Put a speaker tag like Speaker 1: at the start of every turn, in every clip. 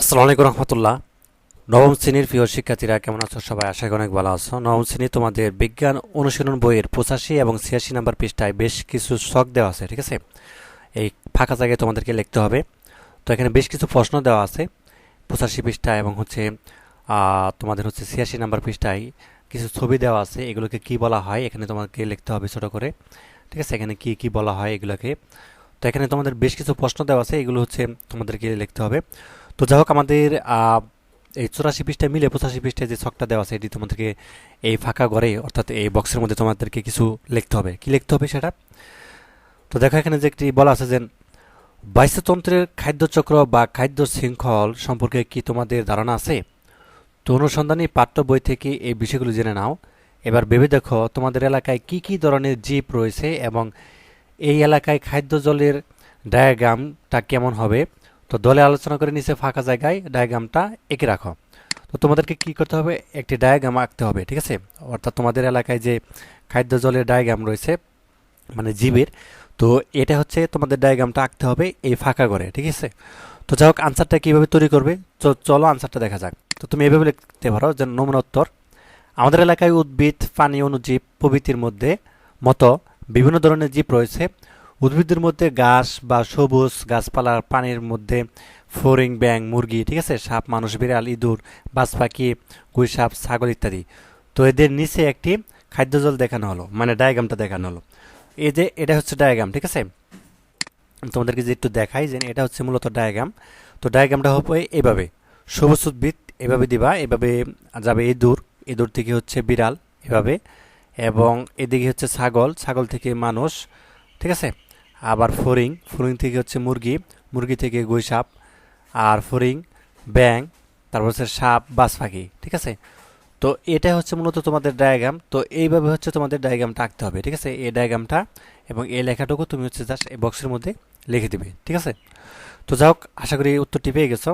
Speaker 1: আসসালামু আলাইকুম রহমতুল্লাহ। নবম শ্রেণির প্রিয় শিক্ষার্থীরা, কেমন আছো সবাই? আশা করি অনেক ভালো আছো। নবম শ্রেণি তোমাদের বিজ্ঞান অনুশীলন বইয়ের পঁচাশি এবং ছিয়াশি নাম্বার পৃষ্ঠায় বেশ কিছু শখ দেওয়া আছে, ঠিক আছে? এই ফাঁকা জায়গায় তোমাদেরকে লিখতে হবে। তো এখানে বেশ কিছু প্রশ্ন দেওয়া আছে পঁচাশি পৃষ্ঠায় এবং হচ্ছে তোমাদের হচ্ছে ছিয়াশি নাম্বার পৃষ্ঠায় কিছু ছবি দেওয়া আছে। এগুলোকে কি বলা হয়? এখানে তোমাকে লিখতে হবে ছোটো করে, ঠিক আছে? এখানে কি কি বলা হয় এগুলোকে? তো এখানে তোমাদের বেশ কিছু প্রশ্ন দেওয়া আছে। এগুলো হচ্ছে তোমাদেরকে লিখতে হবে। তো যাই হোক, আমাদের এই চুরাশি পৃষ্ঠায় মিলে পঁচাশি পৃষ্ঠায় যে ছকটা দেওয়া আছে, এটি তোমাদেরকে এই ফাঁকা ঘরে, অর্থাৎ এই বক্সের মধ্যে তোমাদেরকে কিছু লিখতে হবে। কি লিখতে হবে সেটা? তো দেখো, এখানে যে একটি বলা আছে যে বাইশতন্ত্রের খাদ্যচক্র বা খাদ্য শৃঙ্খল সম্পর্কে কি তোমাদের ধারণা আছে? তো অনুসন্ধানী পাঠ্য বই থেকে এই বিষয়গুলো জেনে নাও। এবার ভেবে দেখো, তোমাদের এলাকায় কি কি ধরনের জীব রয়েছে এবং এই এলাকায় খাদ্য জলের ডায়াগ্রামটা কেমন হবে? তো দলে আলোচনা করে নিচে ফাঁকা জায়গায় ডায়াগ্রামটা এঁকে রাখো। তো তোমাদেরকে কি করতে হবে? একটি ডায়াগ্রাম আঁকতে হবে, ঠিক আছে? অর্থাৎ তোমাদের এলাকায় যে খাদ্য জলের ডায়াগ্রাম রয়েছে মানে জীবের, তো এটা হচ্ছে তোমাদের ডায়াগ্রামটা আঁকতে হবে এই ফাঁকা ঘরে, ঠিক আছে? তো যাই হোক আনসারটা কীভাবে তৈরি করবে? চলো আনসারটা দেখা যাক। তো তুমি এভাবে লিখতে পারো যে নমুনা উত্তর আমাদের এলাকায় উদ্ভিদ পানি অনুজীব প্রভৃতির মধ্যে মতো বিভিন্ন ধরনের জীব রয়েছে। উদ্ভিদের মধ্যে ঘাস বা সবুজ গাছপালার পানির মধ্যে ফোরিং ব্যাং মুরগি, ঠিক আছে? সাপ, মানুষ, বিড়াল, ইঁদুর, বাজ পাখি, গুই সাপ, ছাগল ইত্যাদি। তো এদের নিচে একটি খাদ্যজল দেখানো হলো মানে ডায়াগ্রামটা দেখানো হলো। এই যে এটা হচ্ছে ডায়াগ্রাম, ঠিক আছে? তোমাদেরকে যে একটু দেখাই যে এটা হচ্ছে মূলত ডায়াগ্রাম। তো ডায়াগ্রামটা হবে এভাবে, সবুজ উদ্ভিদ এভাবে দিবা, এভাবে যাবে ইঁদুর ইঁদুর থেকে হচ্ছে বিড়াল এভাবে, এবং এদিকে হচ্ছে ছাগল ছাগল থেকে মানুষ, ঠিক আছে? আবার ফরিং ফরিং থেকে হচ্ছে মুরগি মুরগি থেকে গৈসাপ আর ফরিং ব্যাং তারপর হচ্ছে সাপ, বাজ পাখি, ঠিক আছে? তো এটা হচ্ছে মূলত তোমাদের ডায়াগ্রাম তো এইভাবে হচ্ছে তোমাদের ডায়াগ্রামটা আঁকতে হবে, ঠিক আছে? এই ডায়াগ্রামটা এবং এই লেখাটুকু তুমি হচ্ছে জাস্ট এই বক্সের মধ্যে লিখে দিবে, ঠিক আছে? তো যাই হোক, আশা করি উত্তরটি পেয়ে গেছো।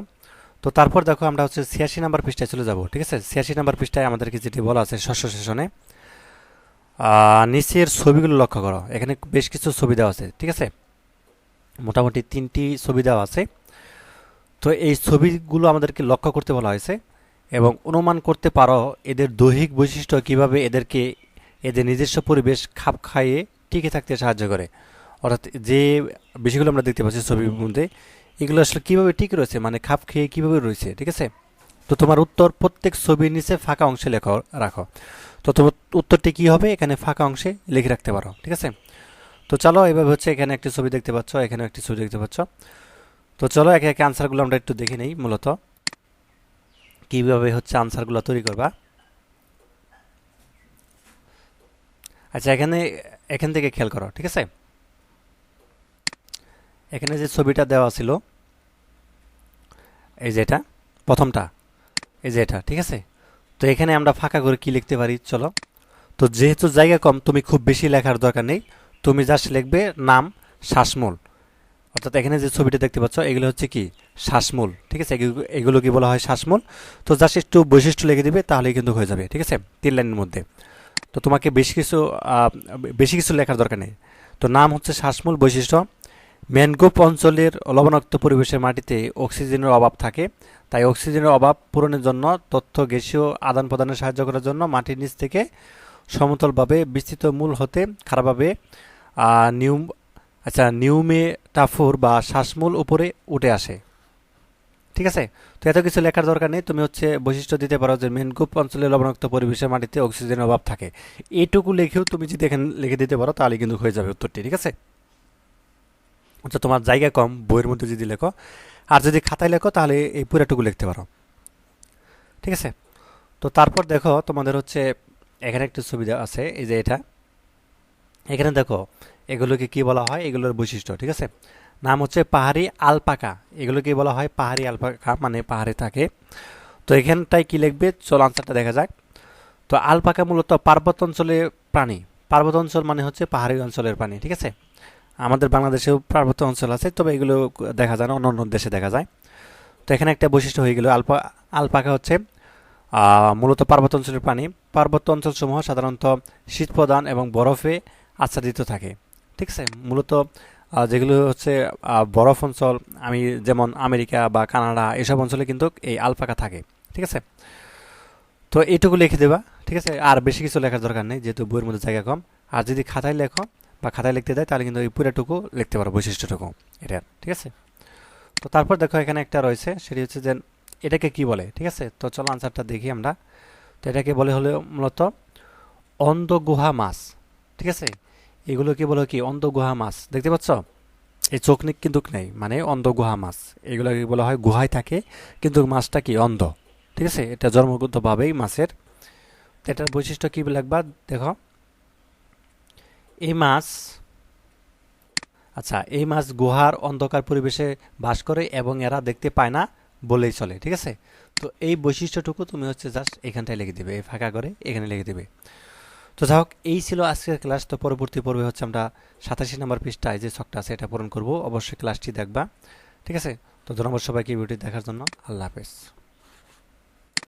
Speaker 1: তো তারপর দেখো আমরা হচ্ছে ছিয়াশি নাম্বার পৃষ্ঠায় চলে যাব, ঠিক আছে? ছিয়াশি নাম্বার পৃষ্ঠায় আমাদেরকে যেটি বলা আছে শস্য সেশনে নিচের ছবিগুলো লক্ষ্য করো। এখানে বেশ কিছু ছবি দেওয়া আছে, ঠিক আছে? মোটামুটি তিনটি ছবি দেওয়া আছে। তো এই ছবিগুলো আমাদেরকে লক্ষ্য করতে বলা হয়েছে এবং অনুমান করতে পারো এদের দৈহিক বৈশিষ্ট্য কীভাবে এদেরকে এদের নিজস্ব পরিবেশ খাপ খাইয়ে টিকে থাকতে সাহায্য করে। অর্থাৎ যে বিষয়গুলো আমরা দেখতে পাচ্ছি ছবির মধ্যে, এগুলো আসলে কীভাবে ঠিক রয়েছে? মানে খাপ খেয়ে কীভাবে রয়েছে? ঠিক আছে? তো তোমার উত্তর প্রত্যেক ছবির নিচে ফাঁকা অংশে লেখো, রাখো। তো তোমার উত্তরটি কি হবে? এখানে ফাঁকা অংশে লিখে রাখতে পারো, ঠিক আছে? তো চলো, এভাবে হচ্ছে এখানে একটি ছবি দেখতে পাচ্ছ এখানে একটি ছবি দেখতে পাচ্ছ। তো চলো, একে একে আনসারগুলো আমরা একটু দেখে নেই মূলত। কীভাবে হচ্ছে আনসারগুলো তৈরি করবা? আচ্ছা এখানে, এখান থেকে খেয়াল করো, ঠিক আছে? এখানে যে ছবিটা দেওয়া ছিল, এই যে এটা, প্রথমটা। এই যে এটা, ঠিক আছে? তো এখানে আমরা ফাঁকা করে কি লিখতে পারি? চলো। তো যেহেতু জায়গা কম, তুমি খুব বেশি লেখার দরকার নেই। তুমি জাস্ট লিখবে নাম শ্বাসমূল। অর্থাৎ এখানে যে ছবিটা দেখতে পাচ্ছ, এগুলো হচ্ছে কি? শ্বাসমূল, ঠিক আছে? এগুলো- কি বলা হয় শ্বাসমূল? তো জাস্ট একটু বৈশিষ্ট্য লিখে দিবে, তাহলেই কিন্তু হয়ে যাবে, ঠিক আছে? তিন লাইনের মধ্যে। তো তোমাকে বেশি কিছু বেশি কিছু লেখার দরকার নেই। তো নাম হচ্ছে শ্বাসমূল বৈশিষ্ট্য। ম্যানগ্রোভ অঞ্চলের লবণাক্ত পরিবেশের মাটিতে অক্সিজেনের অভাব থাকে, তাই অক্সিজেনের অভাব পূরণের জন্য তথ্য, গ্যাসীয় আদান প্রদানে সাহায্য করার জন্য মাটির নিচ থেকে সমতলভাবে বিস্তৃত মূল হতে খারাপভাবে নিউম আচ্ছা নিউমে টাফুর বা শ্বাসমূল উপরে উঠে আসে। ঠিক আছে? তো এত কিছু লেখার দরকার নেই। তুমি হচ্ছে বৈশিষ্ট্য দিতে পারো যে মেনগ্রুপ অঞ্চলে লবণাক্ত পরিবেশের মাটিতে অক্সিজেনের অভাব থাকে। এটুকু লিখেও তুমি যদি এখানে লিখে দিতে পারো, তাহলে কিন্তু হয়ে যাবে উত্তরটি। ঠিক আছে? আচ্ছা তোমার জায়গা কম, বইয়ের মধ্যে যদি লেখো। আর যদি খাতায় লেখো, তাহলে এই পুরাটুকু লিখতে পারো। ঠিক আছে? তো তারপর দেখো, তোমাদের হচ্ছে এখানে একটি সুবিধা আছে, এই যে এটা। এখানে দেখো, এগুলোকে কি বলা হয়? এগুলোর বৈশিষ্ট্য, ঠিক আছে? নাম হচ্ছে পাহাড়ি আলপাকা। এগুলোকে বলা হয় পাহাড়ি আলপাকা মানে পাহাড়ে থাকে। তো এখানটায় কি লিখবে? চল আনসারটা দেখা যাক। তো আলপাকা মূলত পার্বত্য অঞ্চলের প্রাণী। পার্বত্য অঞ্চল মানে হচ্ছে পাহাড়ি অঞ্চলের প্রাণী, ঠিক আছে? আমাদের বাংলাদেশেও পার্বত্য অঞ্চল আছে, তবে এগুলো দেখা যায় না, অন্য অন্য দেশে দেখা যায়। তো এখানে একটা বৈশিষ্ট্য হয়ে গেল, আলপা, আলপাকা হচ্ছে মূলত পার্বত্য অঞ্চলের প্রাণী পার্বত্য অঞ্চলসমূহ সাধারণত শীত প্রদান এবং বরফে আচ্ছাদিত থাকে, ঠিক আছে? মূলত যেগুলো হচ্ছে বরফ অঞ্চল, আমি যেমন আমেরিকা বা কানাডা, এসব অঞ্চলে কিন্তু এই আলপাকা থাকে, ঠিক আছে? তো এইটুকু লিখে দেবা, ঠিক আছে? আর বেশি কিছু লেখার দরকার নেই, যেহেতু বইয়ের মধ্যে জায়গা কম। আর যদি খাতায় লেখো বা খাতায় লিখতে দেয়, তাহলে কিন্তু এই পুরোটুকু লিখতে পারো, বৈশিষ্ট্যটুকু। এটা, ঠিক আছে? তো তারপর দেখো এখানে একটা রয়েছে, সেটি হচ্ছে যে এটাকে কি বলে, ঠিক আছে? তো চলো আনসারটা দেখি আমরা। তো এটাকে বলে হলো মূলত অন্ধগুহা মাছ, ঠিক আছে? এগুলো কি বলে কি? অন্ধগুহা মাছ, দেখতে পাচ্ছ? এই চোখ নিক কিন্তু নেই মানে অন্ধগুহা মাছ। এগুলো কি বলা হয় গুহায় থাকে, কিন্তু মাছটা কি? অন্ধ, ঠিক আছে? এটা জন্মগতভাবেই মাছের। এটার বৈশিষ্ট্য কি লাগবা দেখো। এই মাছ আচ্ছা এই মাছ গুহার অন্ধকার পরিবেশে বাস করে এবং এরা দেখতে পায় না বলেই চলে, ঠিক আছে? তো এই বৈশিষ্ট্যটুকু তুমি হচ্ছে জাস্ট এখানটায় লিখে দিবে, এই ফাঁকা করে এখানে লিখে দিবে। তো যাই হোক, এই ছিল আজকের ক্লাস তো পরবর্তী পর্বে হচ্ছে আমরা সাতাশি নম্বর পৃষ্ঠায় যে ছকটা আছে এটা পূরণ করব, অবশ্যই ক্লাসটি দেখবা, ঠিক আছে? তো ধন্যবাদ সবাইকে ভিডিওটি দেখার জন্য, আল্লাহ হাফেজ।